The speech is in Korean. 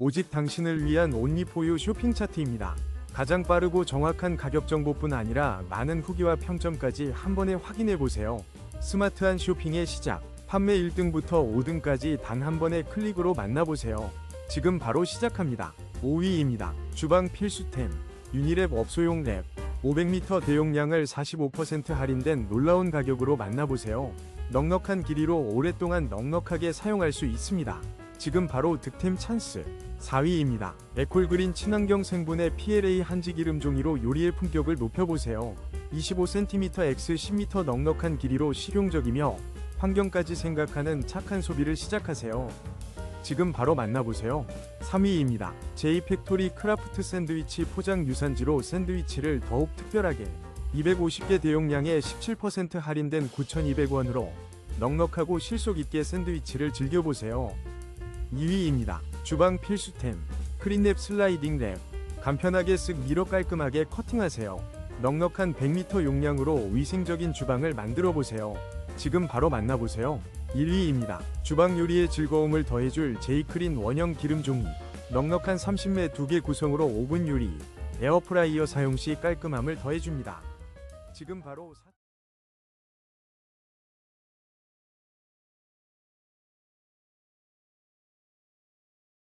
오직 당신을 위한 온리포유 쇼핑 차트입니다. 가장 빠르고 정확한 가격 정보뿐 아니라 많은 후기와 평점까지 한 번에 확인해 보세요. 스마트한 쇼핑의 시작. 판매 1등부터 5등까지 단 한 번의 클릭으로 만나보세요. 지금 바로 시작합니다. 5위입니다. 주방 필수템. 유니랩 업소용 랩. 500m 대용량을 45% 할인된 놀라운 가격으로 만나보세요. 넉넉한 길이로 오랫동안 넉넉하게 사용할 수 있습니다. 지금 바로 득템 찬스. 4위입니다. 에콜그린 친환경 생분해 PLA 한지 기름 종이로 요리의 품격을 높여보세요. 25cm x 10m 넉넉한 길이로 실용적이며 환경까지 생각하는 착한 소비를 시작하세요. 지금 바로 만나보세요. 3위입니다. 제이팩토리 크라프트 샌드위치 포장 유산지로 샌드위치를 더욱 특별하게 250개 대용량에 17% 할인된 9,200원으로 넉넉하고 실속 있게 샌드위치를 즐겨보세요. 2위입니다. 주방 필수템 크린랩 슬라이딩 랩 간편하게 쓱 밀어 깔끔하게 커팅하세요. 넉넉한 100m 용량으로 위생적인 주방을 만들어 보세요. 지금 바로 만나보세요. 1위입니다. 주방 요리의 즐거움을 더해줄 제이크린 원형 기름 종이 넉넉한 30매 2개 구성으로 오븐 요리 에어프라이어 사용 시 깔끔함을 더해줍니다. 지금 바로 사...